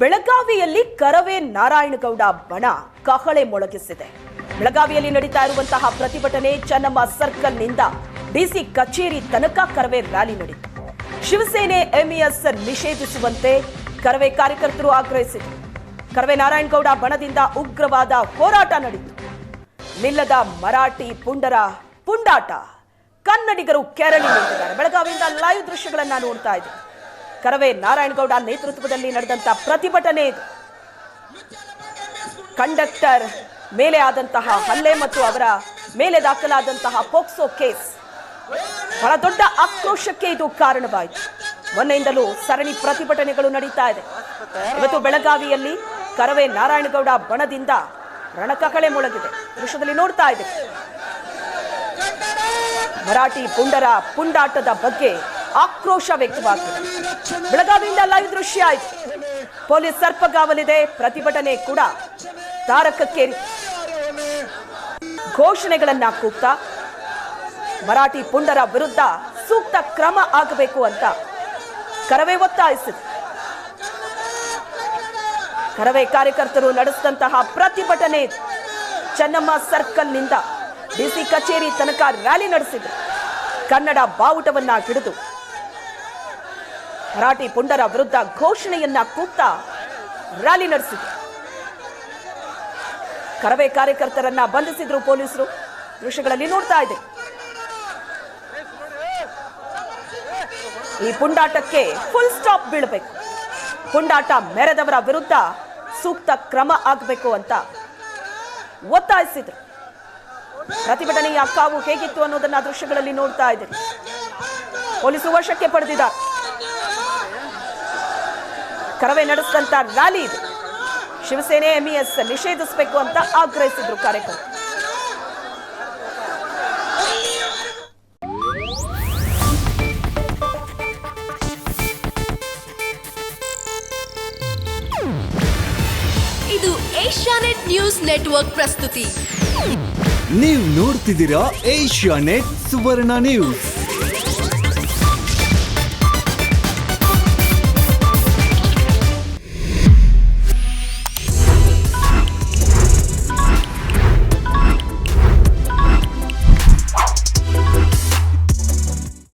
ಬೆಳಗಾವಿಯಲ್ಲಿ ಕರವೇ ನಾರಾಯಣಗೌಡ ಬಣ ಕಹಳೆ ಮೊಳಗಿಸಿದೆ. ಬೆಳಗಾವಿಯಲ್ಲಿ ನಡೀತಾ ಇರುವಂತಹ ಪ್ರತಿಭಟನೆ ಚೆನ್ನಮ್ಮ ಸರ್ಕಲ್ನಿಂದ ಡಿಸಿ ಕಚೇರಿ ತನಕ ಕರವೇ ರ್ಯಾಲಿ ನಡೆಯಿತು ಶಿವಸೇನೆ ಎಂಇಎಸ್ ನಿಷೇಧಿಸುವಂತೆ ಕರವೇ ಕಾರ್ಯಕರ್ತರು ಆಗ್ರಹಿಸಿದರು. ಕರವೇ ನಾರಾಯಣಗೌಡ ಬಣದಿಂದ ಉಗ್ರವಾದ ಹೋರಾಟ ನಡೆಯಿತು ನಿಲ್ಲದ ಮರಾಠಿ ಪುಂಡರ ಪುಂಡಾಟ. ಕನ್ನಡಿಗರು ಕೆರಳಿ ನಿಂತಿದ್ದಾರೆ. ಬೆಳಗಾವಿಯಿಂದ ಲೈವ್ ದೃಶ್ಯಗಳನ್ನ ನೋಡ್ತಾ ಇದ್ದೀವಿ ಕರವೇ ನಾರಾಯಣಗೌಡ ನೇತೃತ್ವದಲ್ಲಿ ನಡೆದಂತ ಪ್ರತಿಭಟನೆ ಕಂಡಕ್ಟರ್ ಮೇಲೆ ಆದಂತಹ ಹಲ್ಲೆ ಮತ್ತು ಅವರ ಮೇಲೆ ದಾಖಲಾದಂತಹ ಪೋಕ್ಸೋ ಕೇಸ್. ಬಹಳ ದೊಡ್ಡ ಆಕ್ರೋಶಕ್ಕೆ ಇದು ಕಾರಣವಾಯಿತು. ಮೊನ್ನೆಯಿಂದಲೂ ಸರಣಿ ಪ್ರತಿಭಟನೆಗಳು ನಡೀತಾ ಇದೆ. ಇವತ್ತು ಬೆಳಗಾವಿಯಲ್ಲಿ ಕರವೇ ನಾರಾಯಣಗೌಡ ಬಣದಿಂದ ರಣಕಕಳೆ ಮೊಳಗಿದೆ. ದೃಶ್ಯದಲ್ಲಿ ನೋಡ್ತಾ ಇದೆ. ಮರಾಠಿ ಪುಂಡರ ಪುಂಡಾಟದ ಬಗ್ಗೆ ಆಕ್ರೋಶ ವ್ಯಕ್ತವಾಗ್ತಿದೆ. ಬೆಳಗಾವಿಯಿಂದ ಲೈವ್ ದೃಶ್ಯ ಆಯ್ತು. ಪೊಲೀಸ್ ಸರ್ಪಗಾವಲಿದೆ, ಪ್ರತಿಭಟನೆ ಕೂಡ. ತಾರಕಕ್ಕೇರಿ. ಘೋಷಣೆಗಳನ್ನ ಕೂಗ್ತಾ, ಮರಾಠಿ ಪುಂಡರ ವಿರುದ್ಧ ಸೂಕ್ತ ಕ್ರಮ ಆಗಬೇಕು ಅಂತ ಕರವೇ ಒತ್ತಾಯಿಸಿತು ಕರವೇ ಕಾರ್ಯಕರ್ತರು ನಡೆಸಿದಂತಹ ಪ್ರತಿಭಟನೆ ಚನ್ನಮ್ಮ ಸರ್ಕಲ್ನಿಂದ ಡಿಸಿ ಕಚೇರಿ ತನಕ ರ್ಯಾಲಿ ನಡೆಸಿದ್ರು ಕನ್ನಡ ಬಾವುಟವನ್ನ ಹಿಡಿದು ಮರಾಠಿ ಪುಂಡರ ವಿರುದ್ಧ ಘೋಷಣೆಯನ್ನ ಕೂಗ್ತಾ ರ್ಯಾಲಿ ನಡೆಸಿದ್ರು ಕರವೇ ಕಾರ್ಯಕರ್ತರನ್ನ ಬಂಧಿಸಿದ್ರು ಪೊಲೀಸರು. ದೃಶ್ಯಗಳಲ್ಲಿ ನೋಡ್ತಾ ಇದೆ. ಈ ಪುಂಡಾಟಕ್ಕೆ ಫುಲ್ ಸ್ಟಾಪ್ ಬೀಳಬೇಕು. ಪುಂಡಾಟ ಮೆರೆದವರ ವಿರುದ್ಧ ಸೂಕ್ತ ಕ್ರಮ ಆಗಬೇಕು ಅಂತ ಒತ್ತಾಯಿಸಿದ್ರು. ಪ್ರತಿಭಟನೆಯ ಕಾವು ಹೇಗಿತ್ತು ಅನ್ನೋದನ್ನ ದೃಶ್ಯಗಳಲ್ಲಿ ನೋಡ್ತಾ ಇದ್ದೀರಿ. ಪೊಲೀಸರು ವಶಕ್ಕೆ ಪಡೆದಿದ್ದಾರೆ. ಕರವೇ ನಡೆಸಿದಂತ ರ್ಯಾಲಿ ಇದು. ಶಿವಸೇನೆ ಎಂಇಎಸ್ ನಿಷೇಧಿಸಬೇಕು ಅಂತ ಆಗ್ರಹಿಸಿದ್ರು ಕಾರ್ಯಕರ್ತರು. ಇದು ಏಷ್ಯಾನೆಟ್ ನ್ಯೂಸ್ ನೆಟ್ವರ್ಕ್ ಪ್ರಸ್ತುತಿ. ನೀವು ನೋಡ್ತಿದ್ದೀರಾ ಏಷ್ಯಾ ನೆಟ್ ಸುವರ್ಣ ನ್ಯೂಸ್.